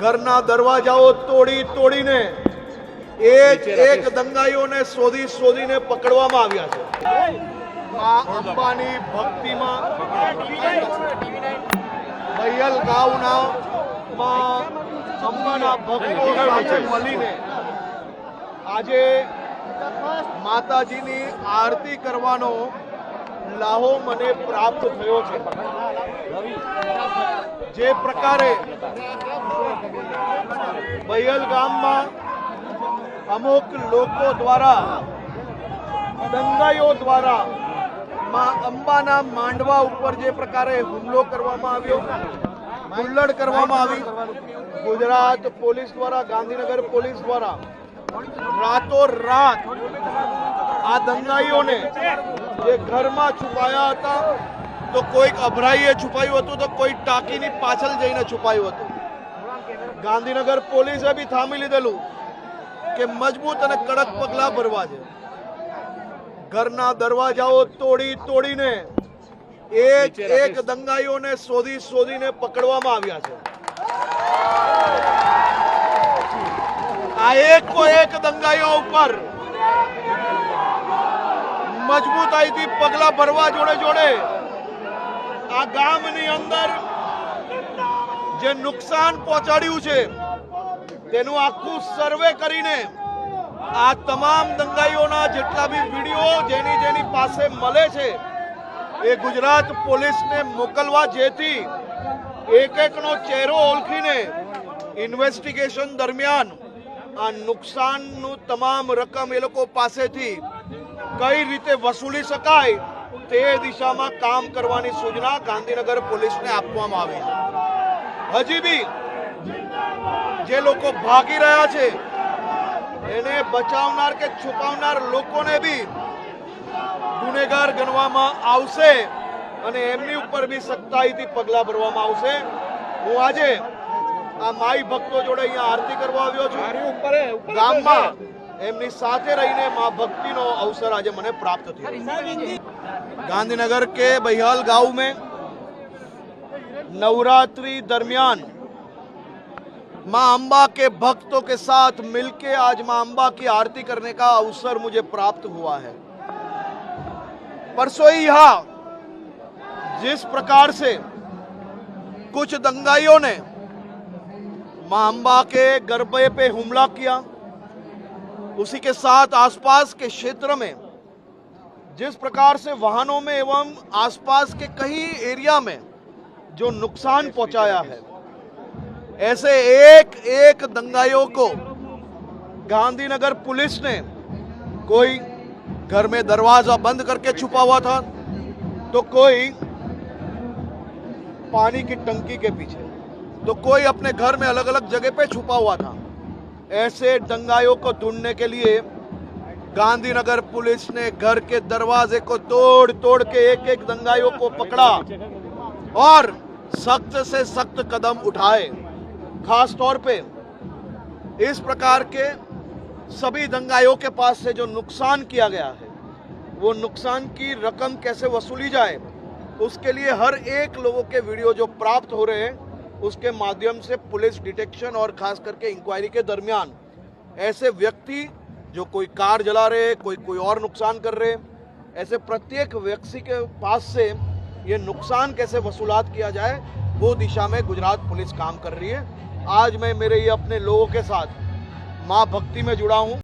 ઘરના દરવાજાઓ તોડી તોડીને એક એક દંગાઈઓને શોધી શોધીને પકડવામાં આવ્યા છે. આ અંબાની ભક્તિમાં બૈયલ ગાઉના માં અંબાના ભક્તો સાથે મળીને આજે માતાજીની આરતી કરવાનો લાહો મને પ્રાપ્ત થયો છે. જે પ્રકારે બૈયલ ગામમાં અમુક લોકો દ્વારા, દંગાઈઓ દ્વારા માં અંબાના માંડવા ઉપર જે પ્રકારે હુમલો કરવામાં આવ્યો, હુલ્લડ કરવામાં આવી. ગુજરાત પોલીસ દ્વારા, ગાંધીનગર પોલીસ દ્વારા રાતો રાત આ દંગાઈઓને જે ઘરમાં છુપાયા હતા તો કોઈક અભરાઈએ છુપાયું હતું તો કોઈ ટાંકીની પાછળ જઈને છુપાયું હતું. ગાંધીનગર પોલીસે બી થામી લીધેલું કે મજબૂત અને કડક પગલા ભરવા છે. ઘરના દરવાજાઓ તોડી તોડીને એક એક દંગાઈઓને શોધી શોધીને પકડવામાં આવ્યા છે. આ એક એક દંગાઈઓ ઉપર મજબૂતાઈથી પગલા ભરવા જોડે જોડે આ ગામની અંદર જે નુકસાન પહોંચાડ્યું છે, તેનું આખું સર્વે કરીને આ તમામ દંગાઈઓના જેટલા બી વીડિયો જેની જેની પાસે મળે છે, એ ગુજરાત પોલીસને મોકલવા જેથી એક એકનો ચહેરો ઓળખીને ઇન્વેસ્ટિગેશન દરમિયાન આ નુકસાનનું તમામ રકમ એ લોકો પાસેથી કઈ રીતે વસૂલી શકાય તે દિશામાં કામ કરવાની સૂચના ગાંધીનગર પોલીસને આપવામાં આવી હજી બી જે લોકો ભાગી રહ્યા છે એને બચાવનાર કે છુપાવનાર લોકોને બી ગુનેગાર ગણવામાં આવશે અને એમની ઉપર બી સખ્તાઈથી પગલા ભરવામાં આવશે. હું આજે આ માઈ ભક્તો જોડે અહીંયા આરતી કરવા આવ્યો છું. ગામમાં એમની સાથે રહીને મા ભક્તિનો અવસર આજે મને પ્રાપ્ત થયો. गांधीनगर के बहियाल गाँव में नवरात्रि दरमियान माँ अम्बा के भक्तों के साथ मिलके आज माँ अम्बा की आरती करने का अवसर मुझे प्राप्त हुआ है। परसों ही यहाँ जिस प्रकार से कुछ दंगाइयों ने माँ अम्बा के गरबे पे हमला किया, उसी के साथ आसपास के क्षेत्र में जिस प्रकार से वाहनों में एवं आसपास के कई एरिया में जो नुकसान पहुँचाया है, ऐसे एक एक दंगाइयों को गांधीनगर पुलिस ने कोई घर में दरवाज़ा बंद करके छुपा हुआ था तो कोई पानी की टंकी के पीछे तो कोई अपने घर में अलग अलग जगह पे छुपा हुआ था, ऐसे दंगाइयों को ढूँढने के लिए गांधीनगर पुलिस ने घर के दरवाजे को तोड़ तोड़ के एक एक दंगाइयों को पकड़ा और सख्त से सख्त कदम उठाए। खास तौर पे इस प्रकार के सभी दंगाइयों के पास से जो नुकसान किया गया है, वो नुकसान की रकम कैसे वसूली जाए, उसके लिए हर एक लोगों के वीडियो जो प्राप्त हो रहे हैं, उसके माध्यम से पुलिस डिटेक्शन और खास करके इंक्वायरी के दरमियान ऐसे व्यक्ति जो कोई कार जला रहे, कोई कोई और नुकसान कर रहे। ऐसे प्रत्येक व्यक्ति के पास से ये नुकसान कैसे वसूलात किया जाए, वो दिशा में गुजरात पुलिस काम कर रही है। आज मैं मेरे ये अपने लोगों के साथ माँ भक्ति में जुड़ा हूँ।